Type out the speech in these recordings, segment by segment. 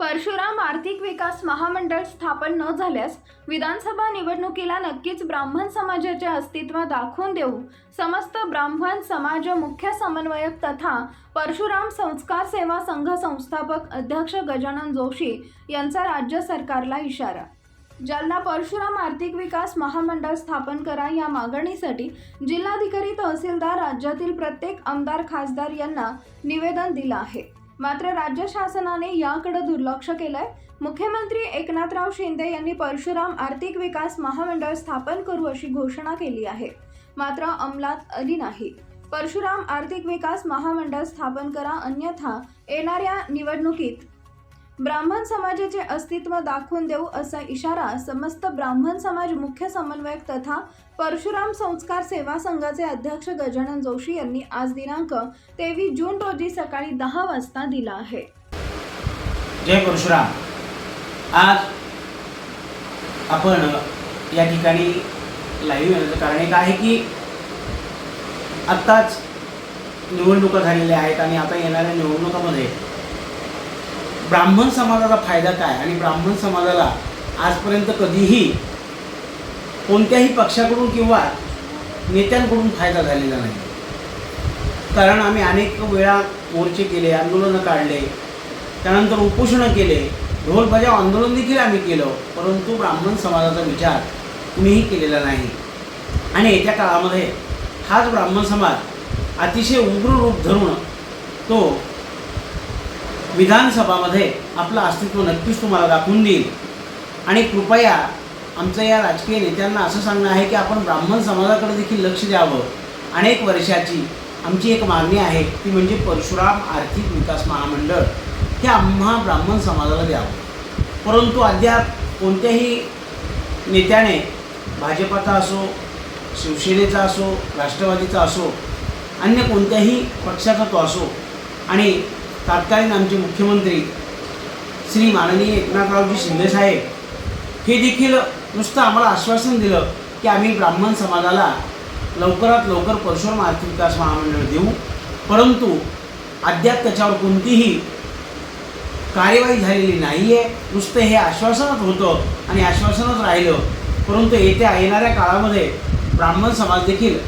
परशुराम आर्थिक विकास महामंडळ स्थापन न झाल्यास विधानसभा निवडणुकीला नक्कीच ब्राह्मण समाजाचे अस्तित्व दाखवून देऊ. समस्त ब्राह्मण समाज मुख्य समन्वयक तथा परशुराम संस्कार सेवा संघ संस्थापक अध्यक्ष गजानन जोशी यांचा राज्य सरकारला इशारा. जालना परशुराम आर्थिक विकास महामंडळ स्थापन करा या मागणीसाठी जिल्हाधिकारी तहसीलदार राज्यातील प्रत्येक आमदार खासदार यांना निवेदन दिलं आहे. मात्र राज्य शासनाने याकडे दुर्लक्ष केलंय. मुख्यमंत्री एकनाथराव शिंदे यांनी परशुराम आर्थिक विकास महामंडळ स्थापन करू अशी घोषणा केली आहे. मात्र अंमलात आली नाही. परशुराम आर्थिक विकास महामंडळ स्थापन करा अन्यथा येणाऱ्या निवडणुकीत ब्राह्मण समाजाचे अस्तित्व दाखवून देऊ असा इशारा समस्त ब्राह्मण समाज मुख्य समन्वयक तथा परशुराम संस्कार सेवा संघाचे अध्यक्ष गजानन जोशी यांनी आज दिनांक तेवीस जून रोजी सकाळी दहा वाजता दिला आहे. जय परशुराम. आज आपण या ठिकाणी लाईव्ह येण्याचं कारण एक आहे की आत्ताच निवडणुका झालेल्या आहेत आणि आता येणाऱ्या निवडणुकामध्ये ब्राह्मण समाजाचा फायदा काय आणि ब्राह्मण समाजाला आजपर्यंत कधीही कोणत्याही पक्षाकडून किंवा नेत्यांकडून फायदा झालेला नाही. कारण आम्ही अनेक वेळा मोर्चे केले आंदोलनं काढले त्यानंतर उपोषणं केले ढोल बजाव आंदोलन देखील आम्ही केलं परंतु ब्राह्मण समाजाचा विचार कुणीही केलेला नाही. आणि येत्या काळामध्ये हाच ब्राह्मण समाज अतिशय उग्र रूप धरून तो विधानसभामध्ये आपलं अस्तित्व नक्कीच तुम्हाला दाखवून देईल. आणि कृपया आमचं या राजकीय नेत्यांना असं सांगणं आहे की आपण ब्राह्मण समाजाकडे देखील लक्ष द्यावं. अनेक वर्षाची आमची एक मागणी आहे ती म्हणजे परशुराम आर्थिक विकास महामंडळ हे आम्हा ब्राह्मण समाजाला द्यावं. परंतु अद्याप कोणत्याही नेत्याने भाजपाचा असो शिवसेनेचा असो राष्ट्रवादीचा असो अन्य कोणत्याही पक्षाचा तो असो आणि तात्कालीन आमचे मुख्यमंत्री श्री माननीय एकनाथरावजी शिंदेसाहेब हे देखील नुसतं आम्हाला आश्वासन दिलं की आम्ही ब्राह्मण समाजाला लवकरात लवकर परशुराम आर्थिक विकास महामंडळ देऊ. परंतु अद्याप त्याच्यावर कोणतीही कार्यवाही झालेली नाही आहे नुसतं हे आश्वासनच होतं आणि आश्वासनच राहिलं. परंतु येत्या येणाऱ्या काळामध्ये ब्राह्मण समाज देखील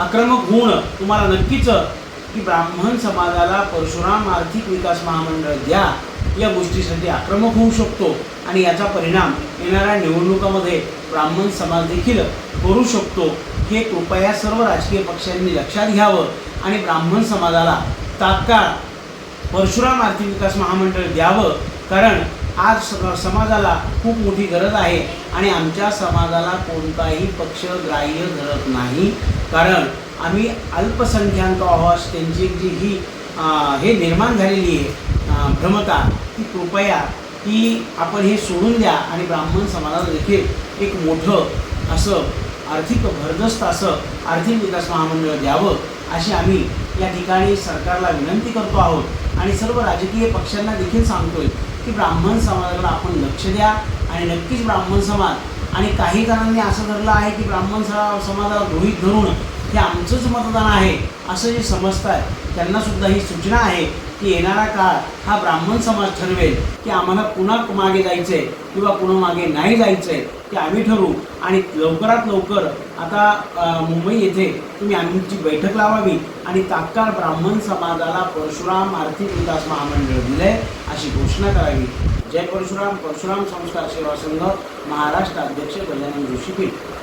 आक्रमक होऊन तुम्हाला नक्कीच की ब्राह्मण समाजाला परशुराम आर्थिक विकास महामंडळ द्या या गोष्टीसाठी आक्रमक होऊ शकतो आणि याचा परिणाम येणाऱ्या निवडणुकामध्ये ब्राह्मण समाज देखील करू शकतो. हे कृपया सर्व राजकीय पक्षांनी लक्षात घ्यावं आणि ब्राह्मण समाजाला तात्काळ परशुराम आर्थिक विकास महामंडळ द्यावं कारण आज स- समाजाला खूप मोठी गरज आहे आणि आमच्या समाजाला कोणताही पक्ष ग्राह्य धरत नाही. कारण आम्ही अल्पसंख्याक आहोत त्यांची जी ही हे निर्माण झालेली आहे भ्रमता ती कृपया की आपण हे सोडून द्या आणि ब्राह्मण समाजाला देखील एक मोठं असं आर्थिक भरदस्त असं आर्थिक विकास महामंडळ द्यावं अशी आम्ही या ठिकाणी सरकारला विनंती करतो आहोत. आणि सर्व राजकीय पक्षांना देखील सांगतोय की ब्राह्मण समाजाला आपण लक्ष द्या आणि नक्कीच ब्राह्मण समाज आणि काही जणांनी असं धरलं आहे की ब्राह्मण समाजाला गृहित धरून हे आमचंच मतदान आहे असं जे समजतात आहे त्यांनासुद्धा ही सूचना आहे की येणारा काळ हा ब्राह्मण समाज ठरवेल की आम्हाला पुन्हा मागे जायचं आहे किंवा पुन्हा मागे नाही जायचं आहे ते आम्ही ठरवू. आणि लवकरात लवकर आता मुंबई येथे तुम्ही आमची बैठक लावावी आणि तात्काळ ब्राह्मण समाजाला परशुराम आर्थिक विकास महामंडळ दिलंय अशी घोषणा करावी. जय परशुराम परशुराम संस्कार सेवा संघ महाराष्ट्र अध्यक्ष गजानन जोशीपीठ.